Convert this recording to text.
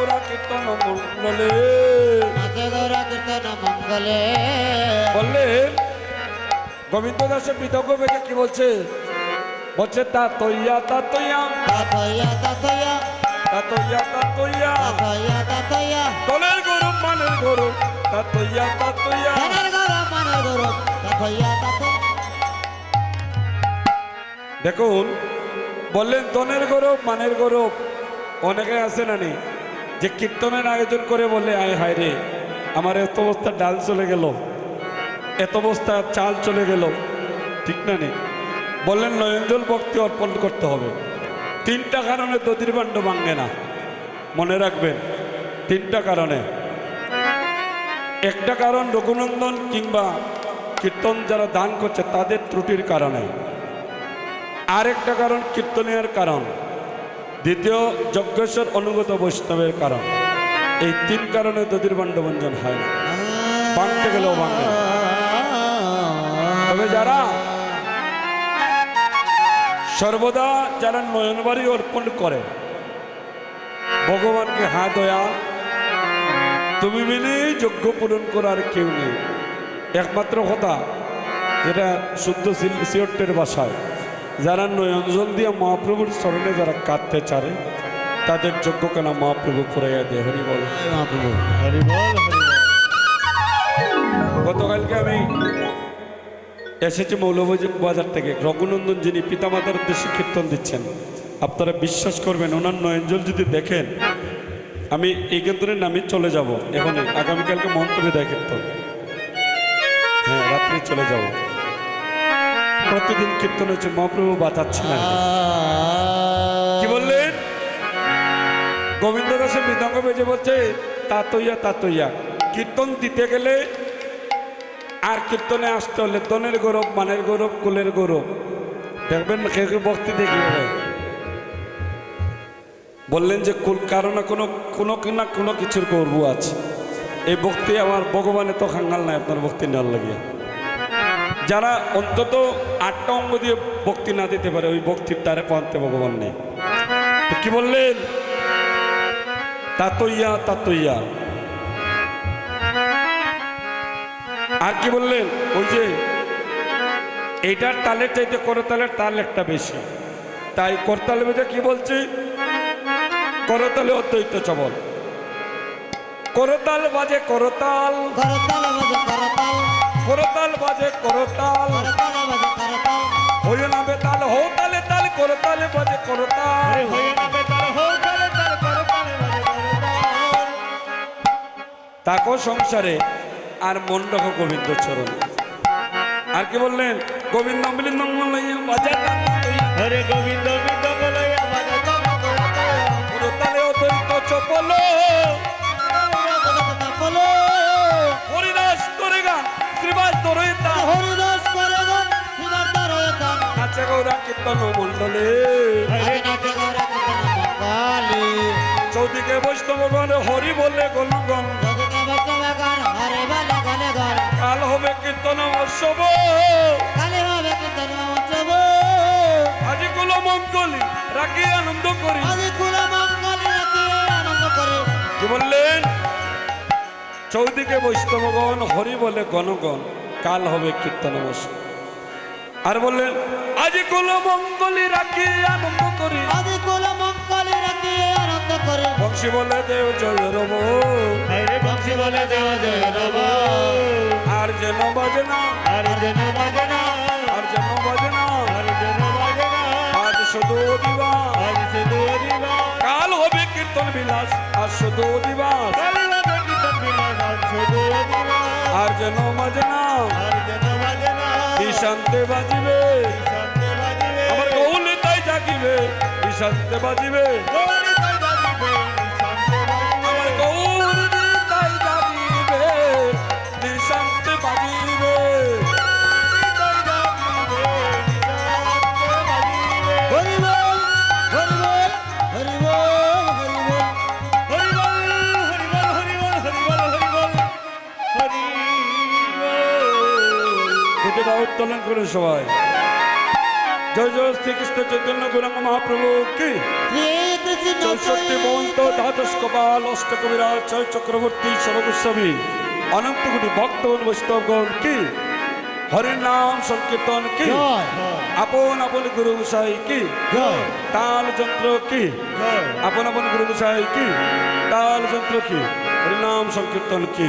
গৌরা কীর্তন মঙ্গলে বললে গোবিন্দ দাসের বিতর্ক বেগে কি বলছে? বলছে তা তৈয়া তা তৈয়া। তা তৈয়া তা তৈয়া। দলের গরু মানের গরু তা তৈয়া তা তৈয়া। মানের দেখুন বললেন দনের গৌরব মানের গৌরব অনেকে আছে না নি? যে কীর্তনের আয়োজন করে বলে আয় হায় রে, আমার এত বস্তা ডাল চলে গেল, এত বস্তা চাল চলে গেল। ঠিক না নি? বললেন, নয়নজল ভক্তি অর্পণ করতে হবে। তিনটা কারণে দধির বাণ্ড না। মনে রাখবেন, তিনটা কারণে। একটা কারণ, রঘুনন্দন কিংবা কীর্তন যারা দান করছে, তাদের ত্রুটির কারণে। আরেকটা কারণ, কীর্তনের কারণ। দ্বিতীয় যজ্ঞেশ্বর অনুগত বৈষ্ণবের কারণ। এই তিন কারণে দধির বাণ্ডবঞ্জন হয় না। ভাঙতে গেলেও না। তবে যারা সর্বদা যারা নয়নবাড়ি অর্পণ করে, ভগবানকে হা দয়া, তুমি মিলে যজ্ঞ পূরণ করার কেউ নেই। একমাত্র কথা, যেটা শুদ্ধ সিয়ট্টের ভাষায়। যারা নয়নজল দিয়ে মহাপ্রভুর স্মরণে যারা কাঁদতে চারে তাদের যোগ্য কেনা মহাপ্রভু পুরাইয়া দেয় হরি বল। মহাপ্রভু হরি বল গতকালকে আমি এসেছি মৌলভোজ বাজার থেকে। রঘুনন্দন যিনি পিতামাতার উদ্দেশ্যে কীর্তন দিচ্ছেন আপনারা বিশ্বাস করবেন ওনার নয়নজল যদি দেখেন আমি এই কেন্দ্রের নামে চলে যাব। এখানে আগামীকালকে মন্তব্যে দেয় কীর্তন। হ্যাঁ রাত্রে চলে যাব। প্রতিদিন কীর্তন হচ্ছে, মহাপ্রভু বাঁচাচ্ছেন আর কি। বললেন? গোবিন্দ দাসের মৃদঙ্গ বেজে বলছে তাতইয়া তাতইয়া কীর্তন দিতে গেলে আর কীর্তনে আসতে হলে তনের গৌরব, মানের গৌরব, কুলের গৌরব। দেখবেন কে কে ভক্তি দেখি হবে বললেন যে, কুল কারও না কোনো কোনো না কোনো কিছুর গর্ব আছে। এই ভক্তি আমার ভগবানে তো খাঙ্গাল নাই, আপনার ভক্তি নেওয়ার লাগিয়া। যারা অন্তত আটটা অঙ্গ দিয়ে ভক্তি না দিতে পারে, ওই ভক্তির দ্বারে পান্তে ভগবান নেই। কি বললেন? তাতইয়া তাতইয়া আর কি বললেন? ওই যে, এইটার তালের চাইতে করতালের তাল একটা বেশি। তাই করতালে বেজে কি বলছি? করতালে অদ্বৈত চবল। করতাল বাজে করতাল। করতাল বাজে করতাল। করতাল বাজে করতাল। করতাল বাজে করতাল। হয়ে না বেতাল হো তালে তাল করতালে বাজে করতাল। তাকো সংসারে আর মন রাখো গোবিন্দ চরণ। আর কি বললেন? গোবিন্দ মিলিন্দ বাজার হরে গোবিন্দ বিন্দ বলয়া বাজা করতাল চপল। হরিদাস নাচে গৌরা কীর্তন নাচে গৌরা কীর্তন চৌদিকে বৈষ্ণব গণ হরি বলে বৈষ্ণব গলে গর কাল হবে কীর্তন উৎসব কালে হবে কীর্তন উৎসব আজি কুল মঙ্গলি রাখি আনন্দ করি। আজ কুল মঙ্গল রাখি আনন্দ করে। কি বললেন? চৌদিকে বৈষ্ণবগণ হরি বলে গণগণ কাল হবে কীর্তন উৎসব আর বললেন আজি কুল মঙ্গলি রাখি আনন্দ করি। আজ কুল মঙ্গল রাখি আনন্দ করে। বংশী বলে দেব জয় রব। বংশী বলে দেব জয় রব। আর যেন বাজে না আর যেন বাজে না আর যেন বাজে না আর যেন বাজে না। আজ শুধু দিবাস। আর শুধু দিবাস। কাল হবে কীর্তন বিলাস আর শুধু দিবাস। আর যেন বাজে না আর যেন বাজে না নিশান্তে বাজিবে। ঈশান্তে বাজিবে। আমার গৌলে তাই জাগিবে ঈশান্তে বাজিবে। গৌরী দাও উত্তোলন করে সবাই। জয় জয় শ্রীকৃষ্ণ চৈতন্য গুরঙ্গ মহাপ্রভু কি? চৌষট্টি মহন্ত দ্বাদশ কপাল ছয় চক্রবর্তী সর্বগোস্বামী অনন্ত কোটি ভক্তগণ বৈষ্ণবগণ কি? হরির নাম সংকীর্তন কি? আপন আপন গুরু গোসাই কি? তাল যন্ত্র কি? আপন আপন গুরু গোসাই কি? তাল যন্ত্র কি? হরিনাম সংকীর্তন কি?